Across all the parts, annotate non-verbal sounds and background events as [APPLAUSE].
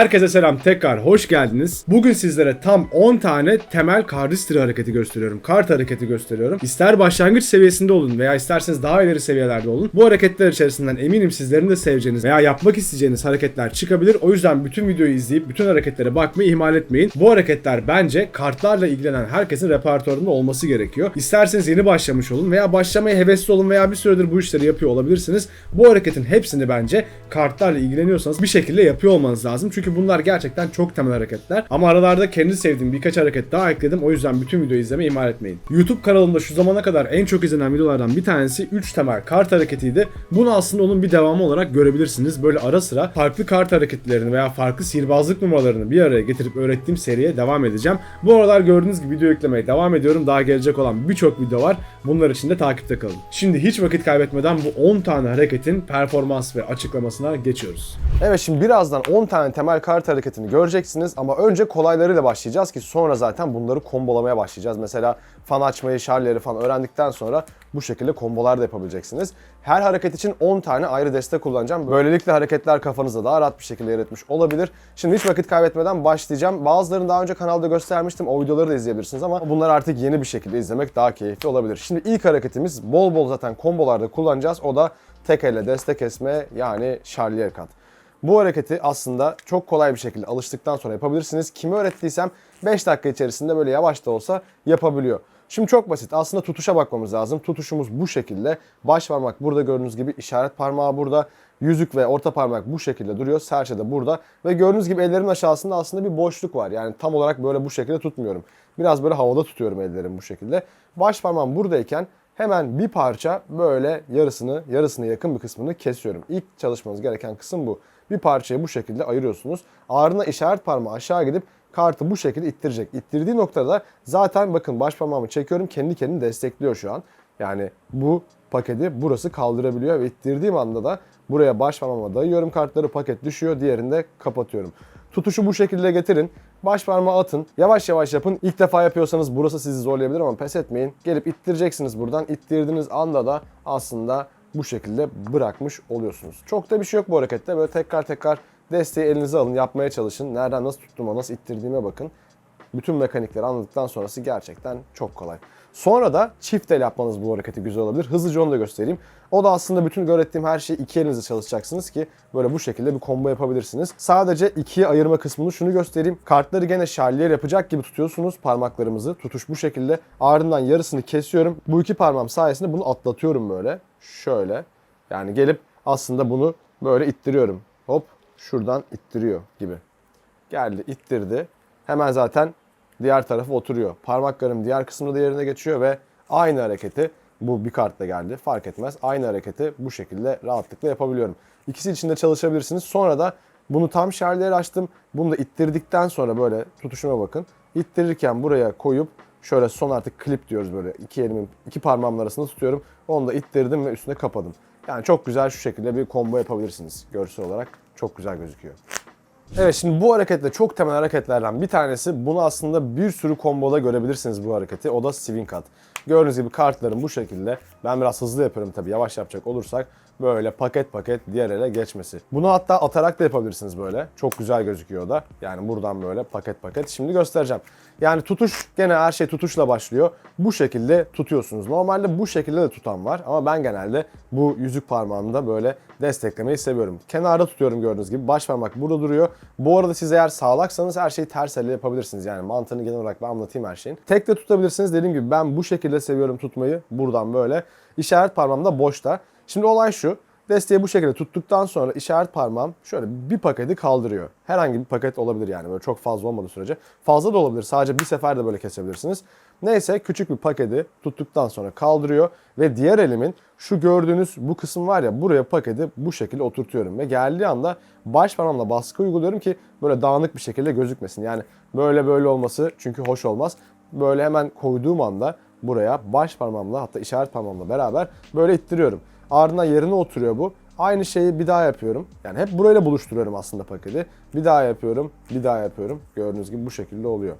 Herkese selam tekrar hoş geldiniz. Bugün sizlere tam 10 tane temel cardistry hareketi gösteriyorum. Kart hareketi gösteriyorum. İster başlangıç seviyesinde olun veya isterseniz daha ileri seviyelerde olun. Bu hareketler içerisinden eminim sizlerin de seveceğiniz veya yapmak isteyeceğiniz hareketler çıkabilir. O yüzden bütün videoyu izleyip bütün hareketlere bakmayı ihmal etmeyin. Bu hareketler bence kartlarla ilgilenen herkesin repertuarında olması gerekiyor. İsterseniz yeni başlamış olun veya başlamaya hevesli olun veya bir süredir bu işleri yapıyor olabilirsiniz. Bu hareketin hepsini bence kartlarla ilgileniyorsanız bir şekilde yapıyor olmanız lazım. Çünkü bunlar gerçekten çok temel hareketler. Ama aralarda kendi sevdiğim birkaç hareket daha ekledim. O yüzden bütün videoyu izlemeyi ihmal etmeyin. YouTube kanalımda şu zamana kadar en çok izlenen videolardan bir tanesi 3 temel kart hareketiydi. Bunu aslında onun bir devamı olarak görebilirsiniz. Böyle ara sıra farklı kart hareketlerini veya farklı sihirbazlık numaralarını bir araya getirip öğrettiğim seriye devam edeceğim. Bu aralar gördüğünüz gibi video yüklemeye devam ediyorum. Daha gelecek olan birçok video var. Bunlar için de takipte kalın. Şimdi hiç vakit kaybetmeden bu 10 tane hareketin performans ve açıklamasına geçiyoruz. Evet şimdi birazdan 10 tane temel kart hareketini göreceksiniz ama önce kolaylarıyla başlayacağız ki sonra zaten bunları kombolamaya başlayacağız. Mesela fan açmayı, şarleri falan öğrendikten sonra bu şekilde kombolar da yapabileceksiniz. Her hareket için 10 tane ayrı destek kullanacağım. Böylelikle hareketler kafanızda daha rahat bir şekilde yer olabilir. Şimdi hiç vakit kaybetmeden başlayacağım. Bazılarını daha önce kanalda göstermiştim. O videoları da izleyebilirsiniz ama bunları artık yeni bir şekilde izlemek daha keyifli olabilir. Şimdi ilk hareketimiz bol bol zaten kombolarda kullanacağız. O da tek elle destek kesme yani şarliyer kat. Bu hareketi aslında çok kolay bir şekilde alıştıktan sonra yapabilirsiniz. Kimi öğrettiysem 5 dakika içerisinde böyle yavaş da olsa yapabiliyor. Şimdi çok basit. Aslında tutuşa bakmamız lazım. Tutuşumuz bu şekilde. Baş parmak burada gördüğünüz gibi işaret parmağı burada. Yüzük ve orta parmak bu şekilde duruyor. Serçe de burada. Ve gördüğünüz gibi ellerimin aşağısında aslında bir boşluk var. Yani tam olarak böyle bu şekilde tutmuyorum. Biraz böyle havada tutuyorum ellerimi bu şekilde. Baş parmağım buradayken hemen bir parça böyle yarısını, yarısına yakın bir kısmını kesiyorum. İlk çalışmanız gereken kısım bu. Bir parçayı bu şekilde ayırıyorsunuz. Ardına işaret parmağı aşağı gidip kartı bu şekilde ittirecek. İttirdiği noktada zaten bakın baş parmağımı çekiyorum kendi kendini destekliyor şu an. Yani bu paketi burası kaldırabiliyor ve ittirdiğim anda da buraya baş parmağıma dayıyorum kartları paket düşüyor diğerini de kapatıyorum. Tutuşu bu şekilde getirin. Baş parmağı atın. Yavaş yavaş yapın. İlk defa yapıyorsanız burası sizi zorlayabilir ama pes etmeyin. Gelip ittireceksiniz buradan. İttirdiğiniz anda da aslında bu şekilde bırakmış oluyorsunuz. Çok da bir şey yok bu harekette. Böyle tekrar tekrar desteği elinize alın. Yapmaya çalışın. Nereden nasıl tuttuğuma, nasıl ittirdiğime bakın. Bütün mekanikleri anladıktan sonrası gerçekten çok kolay. Sonra da çift el yapmanız bu hareketi güzel olabilir. Hızlıca onu da göstereyim. O da aslında bütün öğrettiğim her şeyi iki elinizle çalışacaksınız ki böyle bu şekilde bir combo yapabilirsiniz. Sadece ikiye ayırma kısmını şunu göstereyim. Kartları gene şarliyer yapacak gibi tutuyorsunuz parmaklarımızı. Tutuş bu şekilde. Ardından yarısını kesiyorum. Bu iki parmağım sayesinde bunu atlatıyorum böyle. Şöyle. Yani gelip aslında bunu böyle ittiriyorum. Hop şuradan ittiriyor gibi. Geldi ittirdi. Hemen zaten diğer tarafa oturuyor. Parmaklarım diğer kısmında da yerine geçiyor ve aynı hareketi bu bir kartla geldi fark etmez. Aynı hareketi bu şekilde rahatlıkla yapabiliyorum. İkisi için de çalışabilirsiniz. Sonra da bunu tam şerliğe açtım. Bunu da ittirdikten sonra böyle tutuşuma bakın. İttirirken buraya koyup şöyle son artık klip diyoruz böyle iki elimin iki parmağımın arasında tutuyorum. Onu da ittirdim ve üstüne kapadım. Yani çok güzel şu şekilde bir combo yapabilirsiniz görsel olarak. Çok güzel gözüküyor. Evet şimdi bu hareketle çok temel hareketlerden bir tanesi. Bunu aslında bir sürü komboda görebilirsiniz bu hareketi. O da swing cut. Gördüğünüz gibi kartların bu şekilde. Ben biraz hızlı yapıyorum tabii yavaş yapacak olursak. Böyle paket paket diğer ele geçmesi. Bunu hatta atarak da yapabilirsiniz böyle. Çok güzel gözüküyor da. Yani buradan böyle paket paket. Şimdi göstereceğim. Yani tutuş gene her şey tutuşla başlıyor. Bu şekilde tutuyorsunuz. Normalde bu şekilde de tutan var ama ben genelde bu yüzük parmağımda böyle desteklemeyi seviyorum. Kenarda tutuyorum gördüğünüz gibi. Baş parmak burada duruyor. Bu arada siz eğer sağlaksanız her şeyi ters elle yapabilirsiniz. Yani mantığını genel olarak ben anlatayım her şeyin. Tek de tutabilirsiniz. Dediğim gibi ben bu şekilde seviyorum tutmayı. Buradan böyle. İşaret parmağım da boşta. Şimdi olay şu. Desteği bu şekilde tuttuktan sonra işaret parmağım şöyle bir paketi kaldırıyor. Herhangi bir paket olabilir yani böyle çok fazla olmadığı sürece. Fazla da olabilir. Sadece bir seferde böyle kesebilirsiniz. Neyse küçük bir paketi tuttuktan sonra kaldırıyor ve diğer elimin şu gördüğünüz bu kısım var ya buraya paketi bu şekilde oturtuyorum ve geldiği anda baş parmağımla baskı uyguluyorum ki böyle dağınık bir şekilde gözükmesin. Yani böyle böyle olması çünkü hoş olmaz. Böyle hemen koyduğum anda buraya baş parmağımla hatta işaret parmağımla beraber böyle ittiriyorum. Ardından yerine oturuyor bu. Aynı şeyi bir daha yapıyorum. Yani hep burayla buluşturuyorum aslında paketi. Bir daha yapıyorum, bir daha yapıyorum. Gördüğünüz gibi bu şekilde oluyor.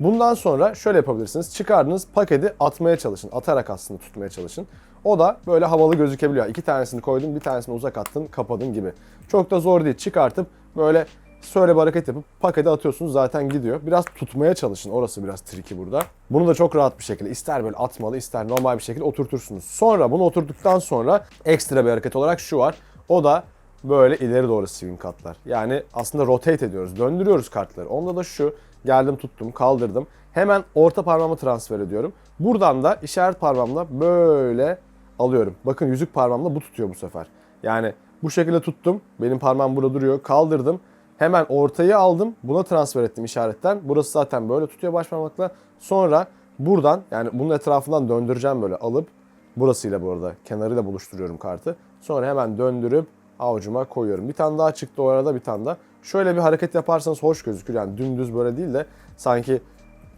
Bundan sonra şöyle yapabilirsiniz. Çıkardığınız paketi atmaya çalışın. Atarak aslında tutmaya çalışın. O da böyle havalı gözükebiliyor. İki tanesini koydun, bir tanesini uzak attın, kapadın gibi. Çok da zor değil. Çıkartıp böyle Şöyle bir hareket yapıp pakete atıyorsunuz zaten gidiyor. Biraz tutmaya çalışın. Orası biraz tricky burada. Bunu da çok rahat bir şekilde ister böyle atmalı ister normal bir şekilde oturtursunuz. Sonra bunu oturduktan sonra ekstra bir hareket olarak şu var. O da böyle ileri doğru swing katlar. Yani aslında rotate ediyoruz. Döndürüyoruz kartları. Onda da şu. Geldim tuttum kaldırdım. Hemen orta parmağımı transfer ediyorum. Buradan da işaret parmağımla böyle alıyorum. Bakın yüzük parmağımla bu tutuyor bu sefer. Yani bu şekilde tuttum. Benim parmağım burada duruyor. Kaldırdım. Hemen ortayı aldım. Buna transfer ettim işaretten. Burası zaten böyle tutuyor baş parmakla. Sonra buradan yani bunun etrafından döndüreceğim böyle alıp burasıyla bu arada kenarıyla buluşturuyorum kartı. Sonra hemen döndürüp avucuma koyuyorum. Bir tane daha çıktı o arada bir tane daha. Şöyle bir hareket yaparsanız hoş gözükür. Yani dümdüz böyle değil de sanki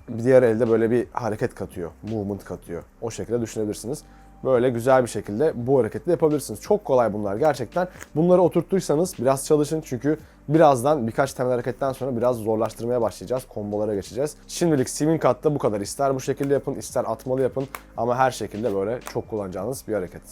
bir diğer elde böyle bir hareket katıyor. Movement katıyor. O şekilde düşünebilirsiniz. Böyle güzel bir şekilde bu hareketi yapabilirsiniz. Çok kolay bunlar gerçekten. Bunları oturttuysanız biraz çalışın çünkü birazdan birkaç temel hareketten sonra biraz zorlaştırmaya başlayacağız. Kombolara geçeceğiz. Şimdilik swing katta bu kadar. İster bu şekilde yapın, ister atmalı yapın ama her şekilde böyle çok kullanacağınız bir hareket.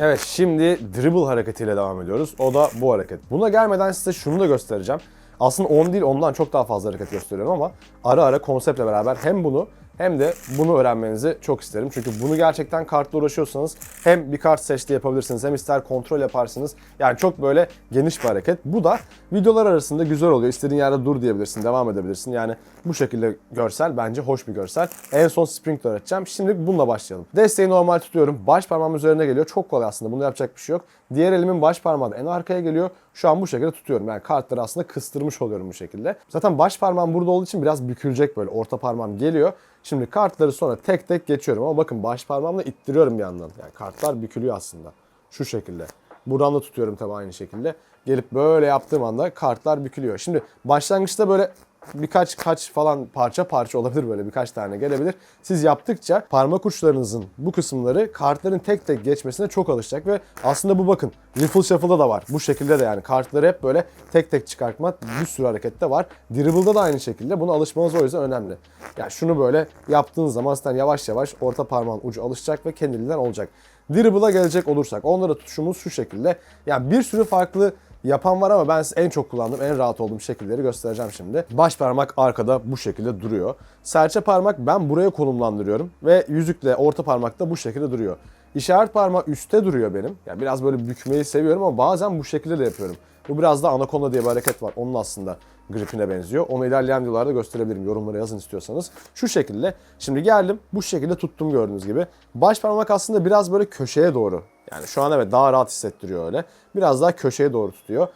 Evet şimdi dribble hareketiyle devam ediyoruz. O da bu hareket. Buna gelmeden size şunu da göstereceğim. Aslında 10 değil ondan çok daha fazla hareket gösteriyorum ama ara ara konseptle beraber hem bunu hem de bunu öğrenmenizi çok isterim. Çünkü bunu gerçekten kartla uğraşıyorsanız hem bir kart seçti yapabilirsiniz hem ister kontrol yaparsınız. Yani çok böyle geniş bir hareket. Bu da videolar arasında güzel oluyor. İstediğin yerde dur diyebilirsin, devam edebilirsin. Yani bu şekilde görsel bence hoş bir görsel. En son sprint öğreteceğim. Şimdi bununla başlayalım. Desteği normal tutuyorum. Baş parmağım üzerine geliyor. Çok kolay aslında. Bunu yapacak bir şey yok. Diğer elimin baş parmağı en arkaya geliyor. Şu an bu şekilde tutuyorum. Yani kartları aslında kıstırmış oluyorum bu şekilde. Zaten baş parmağım burada olduğu için biraz bükülecek böyle. Orta parmağım geliyor. Şimdi kartları sonra tek tek geçiyorum ama bakın baş parmağımla ittiriyorum bir yandan. Yani kartlar bükülüyor aslında. Şu şekilde. Buradan da tutuyorum tabii aynı şekilde. Gelip böyle yaptığım anda kartlar bükülüyor. Şimdi başlangıçta böyle birkaç kaç falan parça parça olabilir böyle birkaç tane gelebilir. Siz yaptıkça parmak uçlarınızın bu kısımları kartların tek tek geçmesine çok alışacak ve aslında bu bakın Riffle Shuffle'da da var. Bu şekilde de yani kartları hep böyle tek tek çıkartma bir sürü harekette var. Dribble'da da aynı şekilde. Buna alışmanız o yüzden önemli. Yani şunu böyle yaptığınız zaman zaten yavaş yavaş orta parmağın ucu alışacak ve kendiliğinden olacak. Dribble'a gelecek olursak onlara tutuşumuz şu şekilde. Yani bir sürü farklı yapan var ama ben en çok kullandığım, en rahat olduğum şekilleri göstereceğim şimdi. Baş parmak arkada bu şekilde duruyor. Serçe parmak ben buraya konumlandırıyorum ve yüzükle orta parmak da bu şekilde duruyor. İşaret parmağı üstte duruyor benim. Yani biraz böyle bükmeyi seviyorum ama bazen bu şekilde de yapıyorum. Bu biraz da anakonda diye bir hareket var. Onun aslında gripine benziyor. Onu ilerleyen videolarda gösterebilirim. Yorumlara yazın istiyorsanız. Şu şekilde. Şimdi geldim. Bu şekilde tuttum gördüğünüz gibi. Baş parmak aslında biraz böyle köşeye doğru. Yani şu an evet daha rahat hissettiriyor öyle. Biraz daha köşeye doğru tutuyor.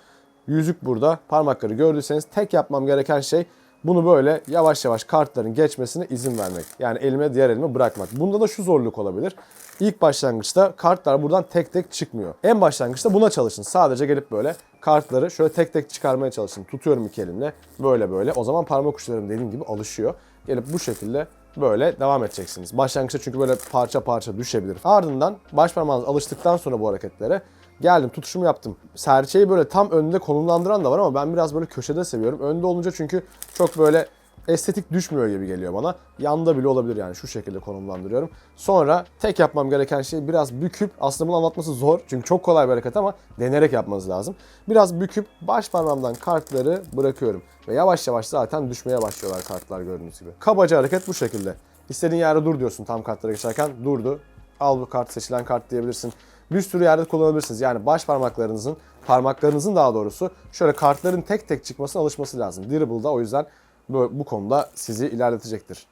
Yüzük burada. Parmakları gördüyseniz tek yapmam gereken şey bunu böyle yavaş yavaş kartların geçmesine izin vermek. Yani elime diğer elime bırakmak. Bunda da şu zorluk olabilir. İlk başlangıçta kartlar buradan tek tek çıkmıyor. En başlangıçta buna çalışın. Sadece gelip böyle kartları şöyle tek tek çıkarmaya çalışın. Tutuyorum iki elimle böyle böyle. O zaman parmak uçlarım dediğim gibi alışıyor. Gelip bu şekilde böyle devam edeceksiniz. Başlangıçta çünkü böyle parça parça düşebilir. Ardından baş parmağınız alıştıktan sonra bu hareketlere geldim tutuşumu yaptım. Serçeyi böyle tam önde konumlandıran da var ama ben biraz böyle köşede seviyorum. Önde olunca çünkü çok böyle estetik düşmüyor gibi geliyor bana. Yanda bile olabilir yani şu şekilde konumlandırıyorum. Sonra tek yapmam gereken şey biraz büküp aslında bunu anlatması zor. Çünkü çok kolay bir hareket ama denerek yapmanız lazım. Biraz büküp baş parmağımdan kartları bırakıyorum. Ve yavaş yavaş zaten düşmeye başlıyorlar kartlar gördüğünüz gibi. Kabaca hareket bu şekilde. İstediğin yerde dur diyorsun tam kartlara geçerken durdu. Al bu kart seçilen kart diyebilirsin. Bir sürü yerde kullanabilirsiniz. Yani baş parmaklarınızın, parmaklarınızın daha doğrusu şöyle kartların tek tek çıkmasına alışması lazım. Dribble'da o yüzden bu, bu konuda sizi ilerletecektir.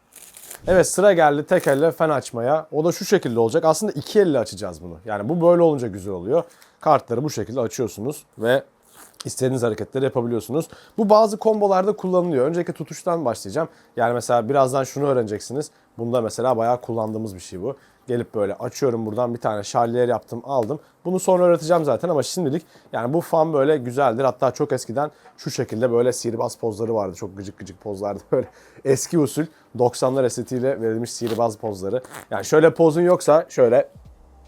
Evet sıra geldi tek elle fen açmaya. O da şu şekilde olacak. Aslında iki elle açacağız bunu. Yani bu böyle olunca güzel oluyor. Kartları bu şekilde açıyorsunuz ve istediğiniz hareketleri yapabiliyorsunuz. Bu bazı kombolarda kullanılıyor. Öncelikle tutuştan başlayacağım. Yani mesela birazdan şunu öğreneceksiniz. Bunda mesela bayağı kullandığımız bir şey bu. Gelip böyle açıyorum buradan bir tane şarliyer yaptım aldım. Bunu sonra öğreteceğim zaten ama şimdilik yani bu fan böyle güzeldir. Hatta çok eskiden şu şekilde böyle sihirbaz pozları vardı. Çok gıcık gıcık pozlardı [LAUGHS] böyle. Eski usul 90'lar estetiğiyle verilmiş sihirbaz pozları. Yani şöyle pozun yoksa şöyle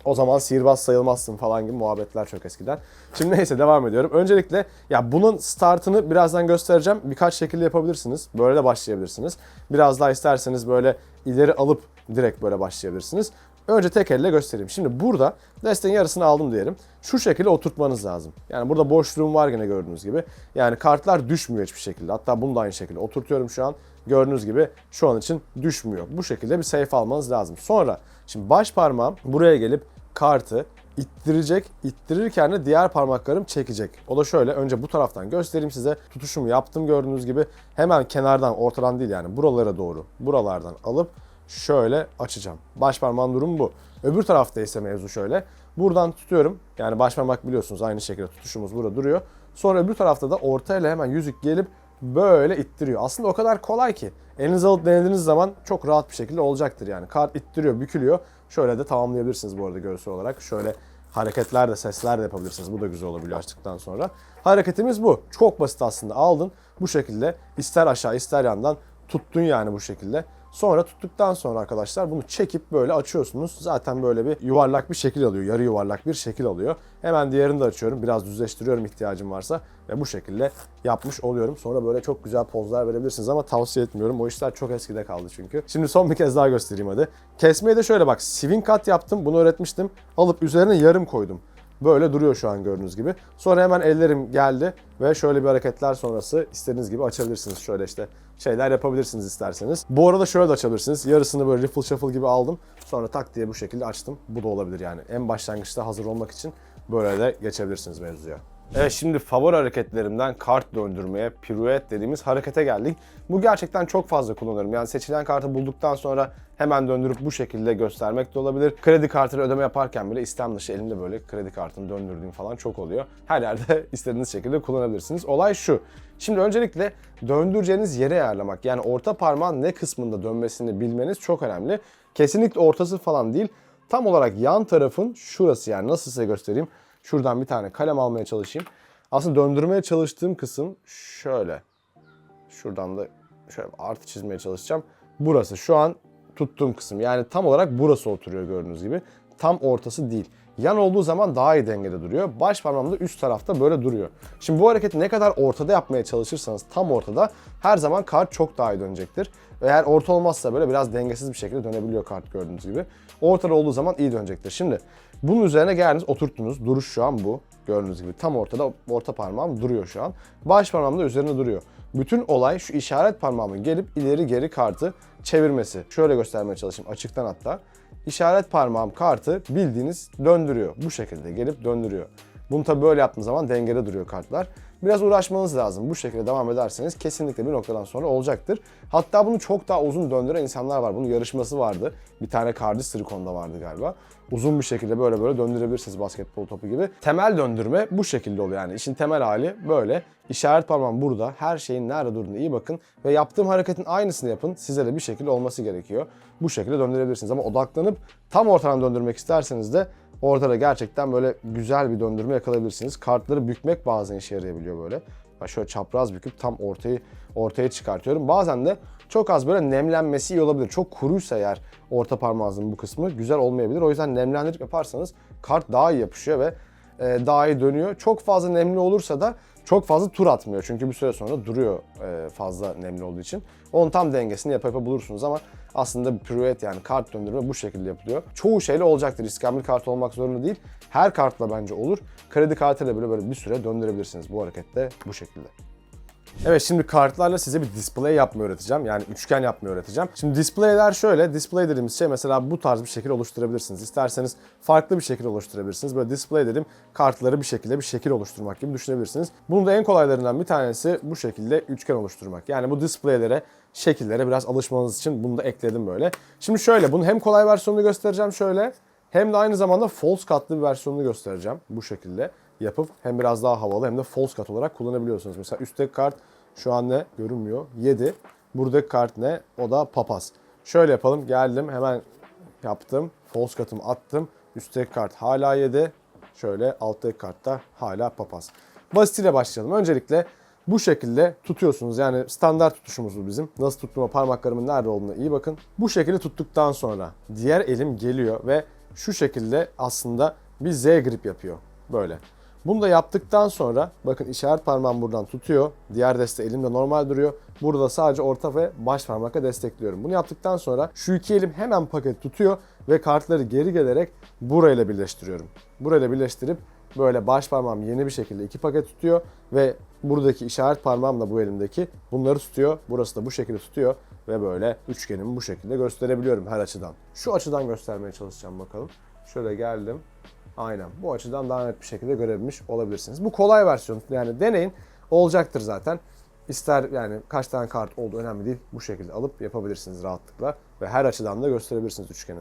o zaman sihirbaz sayılmazsın falan gibi muhabbetler çok eskiden. Şimdi neyse devam ediyorum. Öncelikle ya bunun startını birazdan göstereceğim. Birkaç şekilde yapabilirsiniz. Böyle de başlayabilirsiniz. Biraz daha isterseniz böyle ileri alıp direkt böyle başlayabilirsiniz. Önce tek elle göstereyim. Şimdi burada desteğin yarısını aldım diyelim. Şu şekilde oturtmanız lazım. Yani burada boşluğum var yine gördüğünüz gibi. Yani kartlar düşmüyor hiçbir şekilde. Hatta bunu da aynı şekilde oturtuyorum şu an. Gördüğünüz gibi şu an için düşmüyor. Bu şekilde bir safe almanız lazım. Sonra şimdi baş parmağım buraya gelip kartı ittirecek. İttirirken de diğer parmaklarım çekecek. O da şöyle önce bu taraftan göstereyim size. Tutuşumu yaptım gördüğünüz gibi. Hemen kenardan ortadan değil yani buralara doğru buralardan alıp şöyle açacağım. Baş parmağın durumu bu. Öbür tarafta ise mevzu şöyle. Buradan tutuyorum. Yani baş parmak biliyorsunuz aynı şekilde tutuşumuz burada duruyor. Sonra öbür tarafta da ortayla hemen yüzük gelip böyle ittiriyor. Aslında o kadar kolay ki. Elinize alıp denediğiniz zaman çok rahat bir şekilde olacaktır yani. Kart ittiriyor, bükülüyor. Şöyle de tamamlayabilirsiniz bu arada görsel olarak. Şöyle hareketler de sesler de yapabilirsiniz. Bu da güzel olabiliyor açtıktan sonra. Hareketimiz bu. Çok basit aslında. Aldın bu şekilde ister aşağı ister yandan tuttun yani bu şekilde. Sonra tuttuktan sonra arkadaşlar bunu çekip böyle açıyorsunuz. Zaten böyle bir yuvarlak bir şekil alıyor. Yarı yuvarlak bir şekil alıyor. Hemen diğerini de açıyorum. Biraz düzleştiriyorum ihtiyacım varsa. Ve bu şekilde yapmış oluyorum. Sonra böyle çok güzel pozlar verebilirsiniz ama tavsiye etmiyorum. O işler çok eskide kaldı çünkü. Şimdi son bir kez daha göstereyim hadi. Kesmeyi de şöyle bak. Swing cut yaptım. Bunu öğretmiştim. Alıp üzerine yarım koydum. Böyle duruyor şu an gördüğünüz gibi. Sonra hemen ellerim geldi ve şöyle bir hareketler sonrası istediğiniz gibi açabilirsiniz. Şöyle işte şeyler yapabilirsiniz isterseniz. Bu arada şöyle de açabilirsiniz. Yarısını böyle riffle shuffle gibi aldım. Sonra tak diye bu şekilde açtım. Bu da olabilir yani. En başlangıçta hazır olmak için böyle de geçebilirsiniz mevzuya. Evet şimdi favori hareketlerimden kart döndürmeye, piruet dediğimiz harekete geldik. Bu gerçekten çok fazla kullanıyorum. Yani seçilen kartı bulduktan sonra hemen döndürüp bu şekilde göstermek de olabilir. Kredi kartıyla ödeme yaparken bile istem dışı elimde böyle kredi kartını döndürdüğüm falan çok oluyor. Her yerde [LAUGHS] istediğiniz şekilde kullanabilirsiniz. Olay şu. Şimdi öncelikle döndüreceğiniz yere ayarlamak. Yani orta parmağın ne kısmında dönmesini bilmeniz çok önemli. Kesinlikle ortası falan değil. Tam olarak yan tarafın şurası yani nasıl size göstereyim. Şuradan bir tane kalem almaya çalışayım. Aslında döndürmeye çalıştığım kısım şöyle. Şuradan da şöyle artı çizmeye çalışacağım. Burası şu an tuttuğum kısım. Yani tam olarak burası oturuyor gördüğünüz gibi. Tam ortası değil. Yan olduğu zaman daha iyi dengede duruyor. Baş parmağım da üst tarafta böyle duruyor. Şimdi bu hareketi ne kadar ortada yapmaya çalışırsanız tam ortada her zaman kart çok daha iyi dönecektir. Eğer orta olmazsa böyle biraz dengesiz bir şekilde dönebiliyor kart gördüğünüz gibi. Ortada olduğu zaman iyi dönecektir. Şimdi bunun üzerine geldiniz oturttunuz. Duruş şu an bu. Gördüğünüz gibi tam ortada orta parmağım duruyor şu an. Baş parmağım da üzerine duruyor. Bütün olay şu işaret parmağımın gelip ileri geri kartı çevirmesi. Şöyle göstermeye çalışayım açıktan hatta. İşaret parmağım kartı bildiğiniz döndürüyor. Bu şekilde gelip döndürüyor. Bunu tabi böyle yaptığınız zaman dengede duruyor kartlar. Biraz uğraşmanız lazım. Bu şekilde devam ederseniz kesinlikle bir noktadan sonra olacaktır. Hatta bunu çok daha uzun döndüren insanlar var. Bunun yarışması vardı. Bir tane Cardis Tricon'da vardı galiba. Uzun bir şekilde böyle böyle döndürebilirsiniz basketbol topu gibi. Temel döndürme bu şekilde oluyor yani. İşin temel hali böyle. İşaret parmağım burada. Her şeyin nerede durduğuna iyi bakın. Ve yaptığım hareketin aynısını yapın. Size de bir şekilde olması gerekiyor. Bu şekilde döndürebilirsiniz. Ama odaklanıp tam ortadan döndürmek isterseniz de Ortada gerçekten böyle güzel bir döndürme yakalayabilirsiniz. Kartları bükmek bazen işe yarayabiliyor böyle. Ben şöyle çapraz büküp tam ortayı ortaya çıkartıyorum. Bazen de çok az böyle nemlenmesi iyi olabilir. Çok kuruysa eğer orta parmağınızın bu kısmı güzel olmayabilir. O yüzden nemlendirip yaparsanız kart daha iyi yapışıyor ve e, daha iyi dönüyor. Çok fazla nemli olursa da çok fazla tur atmıyor. Çünkü bir süre sonra duruyor e, fazla nemli olduğu için. Onun tam dengesini yapa yapa bulursunuz ama aslında piruet yani kart döndürme bu şekilde yapılıyor. Çoğu şeyle olacaktır. İskambil kart olmak zorunda değil. Her kartla bence olur. Kredi kartıyla böyle böyle bir süre döndürebilirsiniz bu harekette bu şekilde. Evet şimdi kartlarla size bir display yapmayı öğreteceğim. Yani üçgen yapmayı öğreteceğim. Şimdi displayler şöyle. Display dediğimiz şey mesela bu tarz bir şekil oluşturabilirsiniz. İsterseniz farklı bir şekil oluşturabilirsiniz. Böyle display dedim kartları bir şekilde bir şekil oluşturmak gibi düşünebilirsiniz. Bunun da en kolaylarından bir tanesi bu şekilde üçgen oluşturmak. Yani bu displaylere şekillere biraz alışmanız için bunu da ekledim böyle. Şimdi şöyle bunun hem kolay versiyonunu göstereceğim şöyle. Hem de aynı zamanda false cut'lı bir versiyonunu göstereceğim bu şekilde yapıp hem biraz daha havalı hem de false cut olarak kullanabiliyorsunuz. Mesela üstteki kart şu an ne? Görünmüyor. 7. Buradaki kart ne? O da papaz. Şöyle yapalım. Geldim hemen yaptım. False cut'ımı attım. Üstteki kart hala 7. Şöyle alttaki kart da hala papaz. Basitiyle başlayalım. Öncelikle bu şekilde tutuyorsunuz. Yani standart tutuşumuz bu bizim. Nasıl tuttuğuma parmaklarımın nerede olduğuna iyi bakın. Bu şekilde tuttuktan sonra diğer elim geliyor ve şu şekilde aslında bir Z grip yapıyor. Böyle. Bunu da yaptıktan sonra bakın işaret parmağım buradan tutuyor. Diğer deste elimde normal duruyor. Burada sadece orta ve baş parmakla destekliyorum. Bunu yaptıktan sonra şu iki elim hemen paket tutuyor ve kartları geri gelerek burayla birleştiriyorum. Burayla birleştirip böyle baş parmağım yeni bir şekilde iki paket tutuyor ve buradaki işaret parmağımla bu elimdeki bunları tutuyor. Burası da bu şekilde tutuyor ve böyle üçgenimi bu şekilde gösterebiliyorum her açıdan. Şu açıdan göstermeye çalışacağım bakalım. Şöyle geldim. Aynen bu açıdan daha net bir şekilde görebilmiş olabilirsiniz. Bu kolay versiyon yani deneyin olacaktır zaten. İster yani kaç tane kart olduğu önemli değil. Bu şekilde alıp yapabilirsiniz rahatlıkla ve her açıdan da gösterebilirsiniz üçgeni.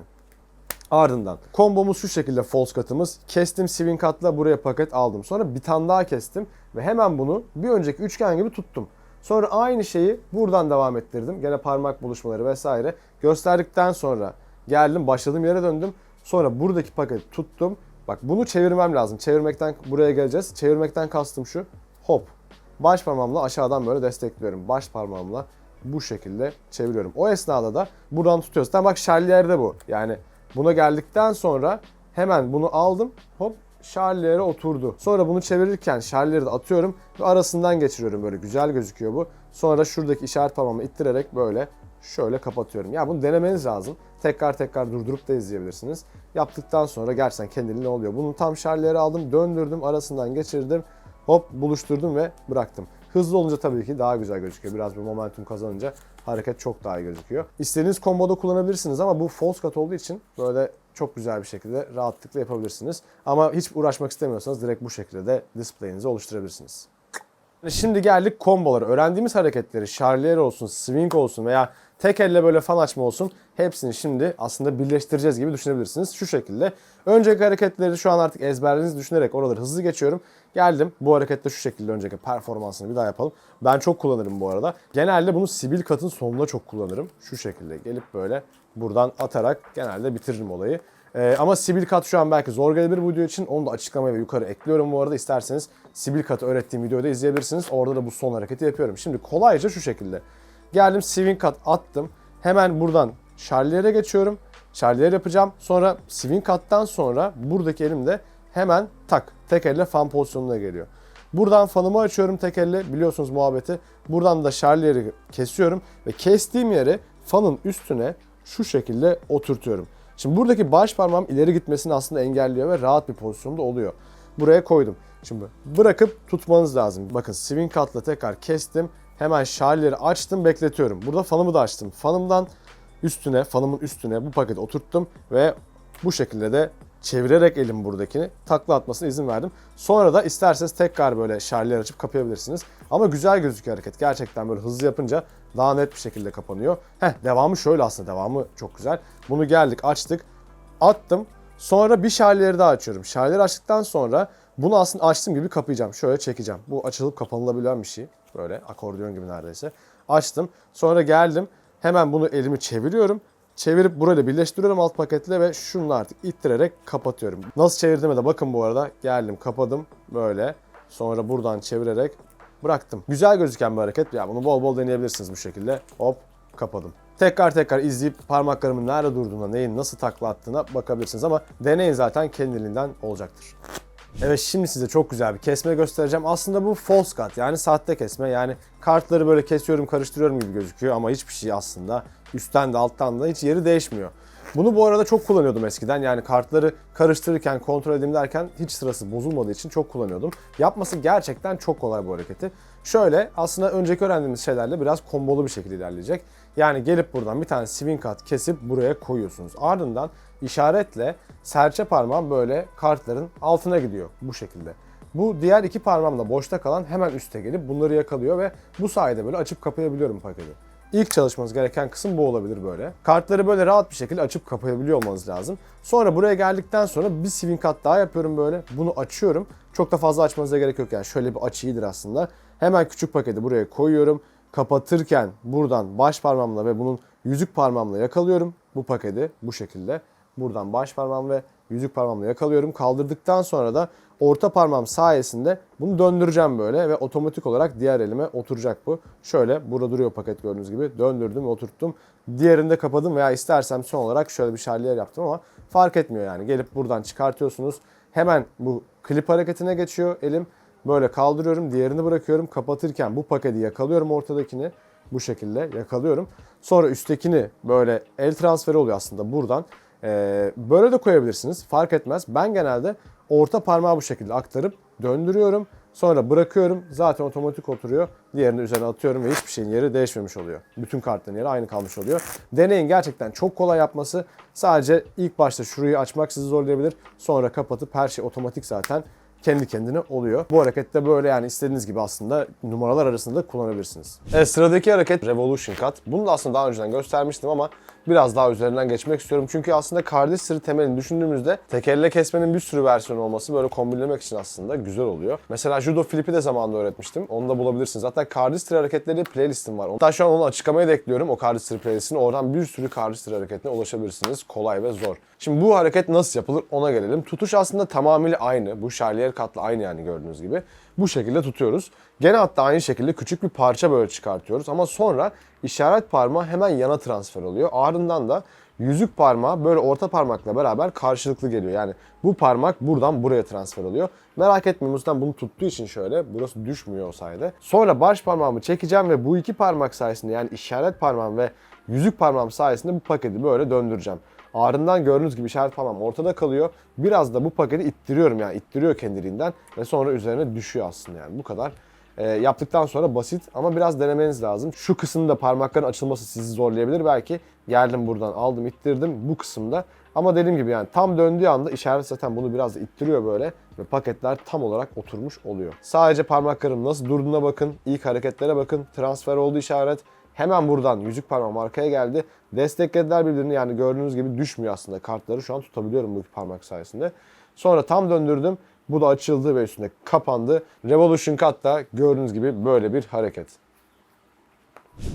Ardından kombomuz şu şekilde false katımız. Kestim swing katla buraya paket aldım. Sonra bir tane daha kestim ve hemen bunu bir önceki üçgen gibi tuttum. Sonra aynı şeyi buradan devam ettirdim. Gene parmak buluşmaları vesaire. Gösterdikten sonra geldim başladığım yere döndüm. Sonra buradaki paketi tuttum. Bak bunu çevirmem lazım. Çevirmekten buraya geleceğiz. Çevirmekten kastım şu. Hop. Baş parmağımla aşağıdan böyle destekliyorum. Baş parmağımla bu şekilde çeviriyorum. O esnada da buradan tutuyoruz. Tamam bak şerliyerde bu. Yani buna geldikten sonra hemen bunu aldım. Hop şarliyere oturdu. Sonra bunu çevirirken şarlileri de atıyorum ve arasından geçiriyorum böyle güzel gözüküyor bu. Sonra şuradaki işaret parmağımı ittirerek böyle şöyle kapatıyorum. Ya bunu denemeniz lazım. Tekrar tekrar durdurup da izleyebilirsiniz. Yaptıktan sonra gerçekten kendiliğine oluyor. Bunu tam şarliyere aldım, döndürdüm, arasından geçirdim. Hop buluşturdum ve bıraktım. Hızlı olunca tabii ki daha güzel gözüküyor. Biraz bir momentum kazanınca hareket çok daha iyi gözüküyor. İstediğiniz komboda kullanabilirsiniz ama bu false cut olduğu için böyle çok güzel bir şekilde rahatlıkla yapabilirsiniz. Ama hiç uğraşmak istemiyorsanız direkt bu şekilde de display'inizi oluşturabilirsiniz. Şimdi geldik kombolara. Öğrendiğimiz hareketleri, şarliyer olsun, swing olsun veya tek elle böyle fan açma olsun hepsini şimdi aslında birleştireceğiz gibi düşünebilirsiniz. Şu şekilde. Önceki hareketleri şu an artık ezberlerinizi düşünerek oraları hızlı geçiyorum. Geldim. Bu harekette şu şekilde önceki performansını bir daha yapalım. Ben çok kullanırım bu arada. Genelde bunu sibil katın sonuna çok kullanırım. Şu şekilde gelip böyle buradan atarak genelde bitiririm olayı. Ee, ama Sibil Kat şu an belki zor gelebilir bu video için. Onu da açıklamaya ve yukarı ekliyorum bu arada. İsterseniz Sibil Kat'ı öğrettiğim videoda izleyebilirsiniz. Orada da bu son hareketi yapıyorum. Şimdi kolayca şu şekilde. Geldim swing cut attım. Hemen buradan şarliyere geçiyorum. Şarliyer yapacağım. Sonra swing cut'tan sonra buradaki elimde hemen tak tek elle fan pozisyonuna geliyor. Buradan fanımı açıyorum tek elle biliyorsunuz muhabbeti. Buradan da şarliyeri kesiyorum ve kestiğim yeri fanın üstüne şu şekilde oturtuyorum. Şimdi buradaki baş parmağım ileri gitmesini aslında engelliyor ve rahat bir pozisyonda oluyor. Buraya koydum. Şimdi bırakıp tutmanız lazım. Bakın swing cut'la tekrar kestim. Hemen şarleri açtım bekletiyorum. Burada fanımı da açtım. Fanımdan üstüne, fanımın üstüne bu paketi oturttum ve bu şekilde de çevirerek elim buradakini takla atmasına izin verdim. Sonra da isterseniz tekrar böyle şarliyer açıp kapayabilirsiniz. Ama güzel gözüküyor hareket. Gerçekten böyle hızlı yapınca daha net bir şekilde kapanıyor. Heh devamı şöyle aslında devamı çok güzel. Bunu geldik açtık attım. Sonra bir şarliyeri daha açıyorum. Şarliyeri açtıktan sonra bunu aslında açtığım gibi kapayacağım. Şöyle çekeceğim. Bu açılıp kapanılabilen bir şey. Böyle akordeon gibi neredeyse. Açtım. Sonra geldim. Hemen bunu elimi çeviriyorum. Çevirip burayla birleştiriyorum alt paketle ve şunu artık ittirerek kapatıyorum. Nasıl çevirdiğime de bakın bu arada. Geldim kapadım böyle. Sonra buradan çevirerek bıraktım. Güzel gözüken bir hareket. Ya bunu bol bol deneyebilirsiniz bu şekilde. Hop kapadım. Tekrar tekrar izleyip parmaklarımın nerede durduğuna, neyin nasıl takla attığına bakabilirsiniz ama deneyin zaten kendiliğinden olacaktır. Evet şimdi size çok güzel bir kesme göstereceğim. Aslında bu false cut yani sahte kesme. Yani kartları böyle kesiyorum karıştırıyorum gibi gözüküyor ama hiçbir şey aslında üstten de alttan da hiç yeri değişmiyor. Bunu bu arada çok kullanıyordum eskiden. Yani kartları karıştırırken, kontrol edeyim derken hiç sırası bozulmadığı için çok kullanıyordum. Yapması gerçekten çok kolay bu hareketi. Şöyle aslında önceki öğrendiğimiz şeylerle biraz kombolu bir şekilde ilerleyecek. Yani gelip buradan bir tane swing cut kesip buraya koyuyorsunuz. Ardından işaretle serçe parmağım böyle kartların altına gidiyor bu şekilde. Bu diğer iki parmağımla boşta kalan hemen üste gelip bunları yakalıyor ve bu sayede böyle açıp kapayabiliyorum paketi. İlk çalışmanız gereken kısım bu olabilir böyle. Kartları böyle rahat bir şekilde açıp kapayabiliyor olmanız lazım. Sonra buraya geldikten sonra bir swing cut daha yapıyorum böyle. Bunu açıyorum. Çok da fazla açmanıza gerek yok yani şöyle bir açı iyidir aslında. Hemen küçük paketi buraya koyuyorum. Kapatırken buradan baş parmağımla ve bunun yüzük parmağımla yakalıyorum bu paketi bu şekilde. Buradan baş parmağım ve yüzük parmağımla yakalıyorum. Kaldırdıktan sonra da orta parmağım sayesinde bunu döndüreceğim böyle ve otomatik olarak diğer elime oturacak bu. Şöyle burada duruyor paket gördüğünüz gibi. Döndürdüm ve oturttum. Diğerini de kapadım veya istersem son olarak şöyle bir şarliyer yaptım ama fark etmiyor yani. Gelip buradan çıkartıyorsunuz. Hemen bu klip hareketine geçiyor elim. Böyle kaldırıyorum, diğerini bırakıyorum. Kapatırken bu paketi yakalıyorum ortadakini. Bu şekilde yakalıyorum. Sonra üsttekini böyle el transferi oluyor aslında buradan. Ee, böyle de koyabilirsiniz. Fark etmez. Ben genelde orta parmağı bu şekilde aktarıp döndürüyorum. Sonra bırakıyorum. Zaten otomatik oturuyor. Diğerini üzerine atıyorum ve hiçbir şeyin yeri değişmemiş oluyor. Bütün kartların yeri aynı kalmış oluyor. Deneyin gerçekten çok kolay yapması. Sadece ilk başta şurayı açmak sizi zorlayabilir. Sonra kapatıp her şey otomatik zaten kendi kendine oluyor. Bu harekette böyle yani istediğiniz gibi aslında numaralar arasında kullanabilirsiniz. Evet sıradaki hareket Revolution Cut. Bunu da aslında daha önceden göstermiştim ama biraz daha üzerinden geçmek istiyorum. Çünkü aslında kardeş sırrı temelini düşündüğümüzde tek elle kesmenin bir sürü versiyonu olması böyle kombinlemek için aslında güzel oluyor. Mesela judo flipi de zamanında öğretmiştim. Onu da bulabilirsiniz. Hatta kardeş sırrı hareketleri playlistim var. Hatta şu an onu açıklamaya da ekliyorum o kardeş sırrı playlistini. Oradan bir sürü kardeş sırrı hareketine ulaşabilirsiniz. Kolay ve zor. Şimdi bu hareket nasıl yapılır ona gelelim. Tutuş aslında tamamıyla aynı. Bu şarliyer katla aynı yani gördüğünüz gibi. Bu şekilde tutuyoruz. Gene hatta aynı şekilde küçük bir parça böyle çıkartıyoruz. Ama sonra işaret parmağı hemen yana transfer oluyor. Ardından da yüzük parmağı böyle orta parmakla beraber karşılıklı geliyor. Yani bu parmak buradan buraya transfer oluyor. Merak etmeyin Mustan bunu tuttuğu için şöyle burası düşmüyor o sayede. Sonra baş parmağımı çekeceğim ve bu iki parmak sayesinde yani işaret parmağım ve yüzük parmağım sayesinde bu paketi böyle döndüreceğim. Ardından gördüğünüz gibi işaret parmağım ortada kalıyor. Biraz da bu paketi ittiriyorum yani ittiriyor kendiliğinden ve sonra üzerine düşüyor aslında yani bu kadar. E, yaptıktan sonra basit ama biraz denemeniz lazım. Şu kısımda parmakların açılması sizi zorlayabilir belki. Geldim buradan aldım ittirdim bu kısımda. Ama dediğim gibi yani tam döndüğü anda işaret zaten bunu biraz ittiriyor böyle ve paketler tam olarak oturmuş oluyor. Sadece parmaklarım nasıl durduğuna bakın, ilk hareketlere bakın, transfer oldu işaret. Hemen buradan yüzük parmağım arkaya geldi. Desteklediler birbirini yani gördüğünüz gibi düşmüyor aslında. Kartları şu an tutabiliyorum bu iki parmak sayesinde. Sonra tam döndürdüm. Bu da açıldı ve üstünde kapandı. Revolution Cut da gördüğünüz gibi böyle bir hareket.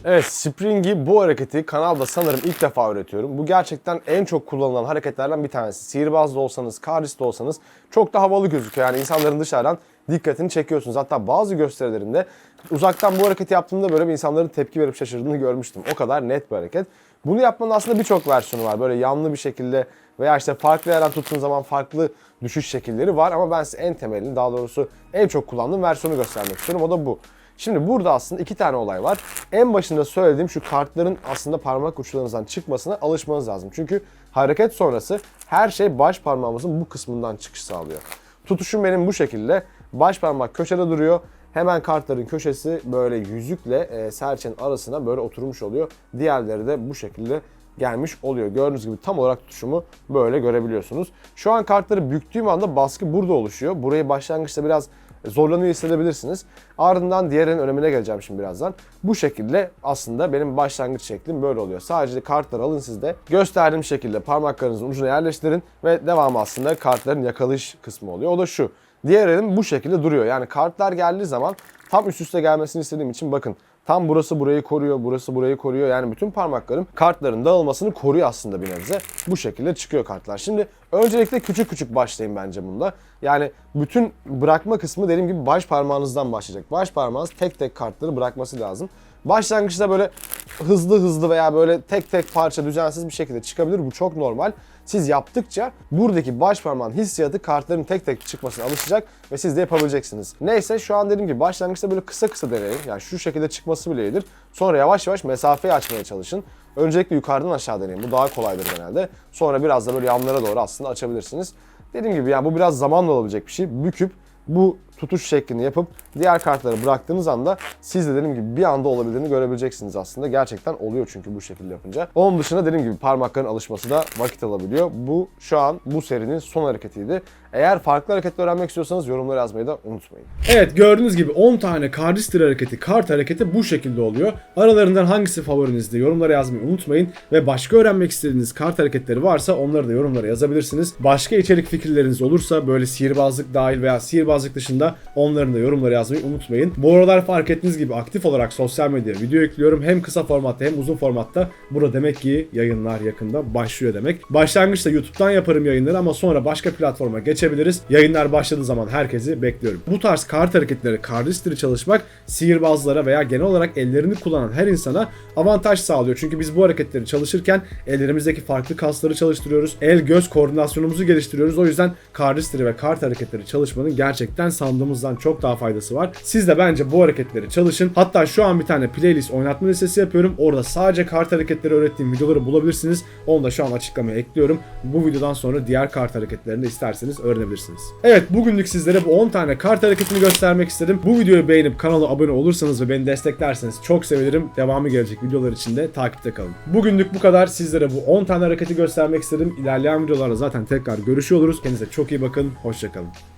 Evet Spring'i bu hareketi kanalda sanırım ilk defa öğretiyorum. Bu gerçekten en çok kullanılan hareketlerden bir tanesi. Sihirbaz da olsanız, karist de olsanız çok da havalı gözüküyor. Yani insanların dışarıdan dikkatini çekiyorsunuz. Hatta bazı gösterilerinde uzaktan bu hareketi yaptığımda böyle insanların tepki verip şaşırdığını görmüştüm. O kadar net bir hareket. Bunu yapmanın aslında birçok versiyonu var. Böyle yanlı bir şekilde veya işte farklı yerden tuttuğun zaman farklı düşüş şekilleri var. Ama ben size en temelini daha doğrusu en çok kullandığım versiyonu göstermek istiyorum. O da bu. Şimdi burada aslında iki tane olay var. En başında söylediğim şu kartların aslında parmak uçlarınızdan çıkmasına alışmanız lazım. Çünkü hareket sonrası her şey baş parmağımızın bu kısmından çıkış sağlıyor. Tutuşum benim bu şekilde. Baş parmak köşede duruyor. Hemen kartların köşesi böyle yüzükle e, serçenin arasına böyle oturmuş oluyor. Diğerleri de bu şekilde gelmiş oluyor. Gördüğünüz gibi tam olarak tutuşumu böyle görebiliyorsunuz. Şu an kartları büktüğüm anda baskı burada oluşuyor. Burayı başlangıçta biraz zorlanıyor hissedebilirsiniz. Ardından diğerinin önemine geleceğim şimdi birazdan. Bu şekilde aslında benim başlangıç şeklim böyle oluyor. Sadece kartları alın siz de gösterdiğim şekilde parmaklarınızın ucuna yerleştirin ve devamı aslında kartların yakalayış kısmı oluyor. O da şu. Diğer elim bu şekilde duruyor. Yani kartlar geldiği zaman tam üst üste gelmesini istediğim için bakın Tam burası burayı koruyor, burası burayı koruyor. Yani bütün parmaklarım kartların dağılmasını koruyor aslında bir nebze. Bu şekilde çıkıyor kartlar. Şimdi öncelikle küçük küçük başlayın bence bunda. Yani bütün bırakma kısmı dediğim gibi baş parmağınızdan başlayacak. Baş parmağınız tek tek kartları bırakması lazım. Başlangıçta böyle hızlı hızlı veya böyle tek tek parça düzensiz bir şekilde çıkabilir. Bu çok normal. Siz yaptıkça buradaki baş parmağın hissiyatı kartların tek tek çıkmasına alışacak ve siz de yapabileceksiniz. Neyse şu an dediğim gibi başlangıçta böyle kısa kısa deneyin. Yani şu şekilde çıkması bile iyidir. Sonra yavaş yavaş mesafeyi açmaya çalışın. Öncelikle yukarıdan aşağı deneyin. Bu daha kolaydır genelde. Sonra biraz da böyle yanlara doğru aslında açabilirsiniz. Dediğim gibi yani bu biraz zamanla olabilecek bir şey. Büküp bu tutuş şeklini yapıp diğer kartları bıraktığınız anda siz de dediğim gibi bir anda olabildiğini görebileceksiniz aslında. Gerçekten oluyor çünkü bu şekilde yapınca. Onun dışında dediğim gibi parmakların alışması da vakit alabiliyor. Bu şu an bu serinin son hareketiydi. Eğer farklı hareketler öğrenmek istiyorsanız yorumlara yazmayı da unutmayın. Evet gördüğünüz gibi 10 tane kardistir hareketi, kart hareketi bu şekilde oluyor. Aralarından hangisi favorinizde yorumlara yazmayı unutmayın. Ve başka öğrenmek istediğiniz kart hareketleri varsa onları da yorumlara yazabilirsiniz. Başka içerik fikirleriniz olursa böyle sihirbazlık dahil veya sihirbazlık dışında onların da yorumlara yazmayı unutmayın. Bu aralar fark ettiğiniz gibi aktif olarak sosyal medyaya video yüklüyorum. Hem kısa formatta hem uzun formatta. Burada demek ki yayınlar yakında başlıyor demek. Başlangıçta YouTube'dan yaparım yayınları ama sonra başka platforma geçebiliriz. Yayınlar başladığı zaman herkesi bekliyorum. Bu tarz kart hareketleri, kardistri çalışmak sihirbazlara veya genel olarak ellerini kullanan her insana avantaj sağlıyor. Çünkü biz bu hareketleri çalışırken ellerimizdeki farklı kasları çalıştırıyoruz. El göz koordinasyonumuzu geliştiriyoruz. O yüzden kardistri ve kart hareketleri çalışmanın gerçekten sağlıklı sandığımızdan çok daha faydası var. Siz de bence bu hareketleri çalışın. Hatta şu an bir tane playlist oynatma listesi yapıyorum. Orada sadece kart hareketleri öğrettiğim videoları bulabilirsiniz. Onu da şu an açıklamaya ekliyorum. Bu videodan sonra diğer kart hareketlerini de isterseniz öğrenebilirsiniz. Evet bugünlük sizlere bu 10 tane kart hareketini göstermek istedim. Bu videoyu beğenip kanala abone olursanız ve beni desteklerseniz çok sevinirim. Devamı gelecek videolar için de takipte kalın. Bugünlük bu kadar. Sizlere bu 10 tane hareketi göstermek istedim. İlerleyen videolarda zaten tekrar görüşüyor oluruz. Kendinize çok iyi bakın. Hoşçakalın.